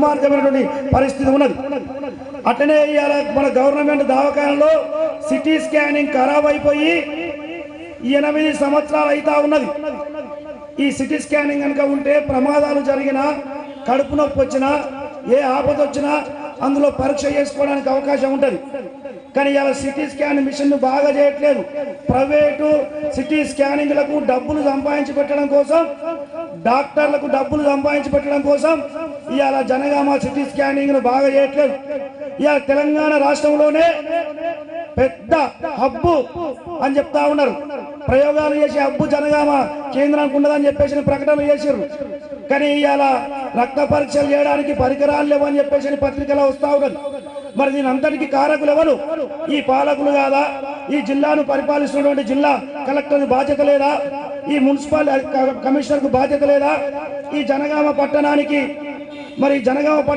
దుర్మార్గమైనటువంటి పరిస్థితి ఉన్నది. అట్లనే ఇవాళ మన గవర్నమెంట్ దవాఖానలో సిటీ స్కానింగ్ ఖరాబ్ అయిపోయి ఎనిమిది సంవత్సరాలు అవుతా ఉన్నది. ఈ సిటీ స్కానింగ్ కనుక ఉంటే ప్రమాదాలు జరిగినా కడుపు నొప్పి వచ్చినా ఏ ఆపద వచ్చినా అందులో పరీక్ష చేసుకోవడానికి అవకాశం ఉంటుంది. కానీ ఇలా సిటీ స్కాన్ మిషన్ బాగా చేయట్లేదు. ప్రైవేటు సిటీ స్కానింగ్లకు డబ్బులు సంపాదించి పెట్టడం కోసం డాక్టర్లకు డబ్బులు సంపాదించి పెట్టడం కోసం ఇవాళ జనగామ సిటీ స్కానింగ్ బాగా చేయట్లేదు. ఇవాళ తెలంగాణ రాష్ట్రంలోనే పెద్ద హబ్బు అని చెప్తా ఉన్నారు. ప్రయోగాలు చేసే హబ్బు జనగామ కేంద్రానికి ఉండదని చెప్పేసి ప్రకటనలు చేసారు కానీ ఇవాళ రక్త పరీక్షలు చేయడానికి పరికరాలు లేవని చెప్పేసి పత్రికలో వస్తా ఉన్నది మరి దీని అంతటికి కారకులు ఎవరు? ఈ పాలకులు కాదా? ఈ జిల్లాను పరిపాలిస్తున్నటువంటి జిల్లా కలెక్టర్ బాధ్యత లేదా? ఈ మున్సిపల్ కమిషనర్కు బాధ్యత లేదా? ఈ జనగామ పట్టణానికి మరి జనగామ పట్టణ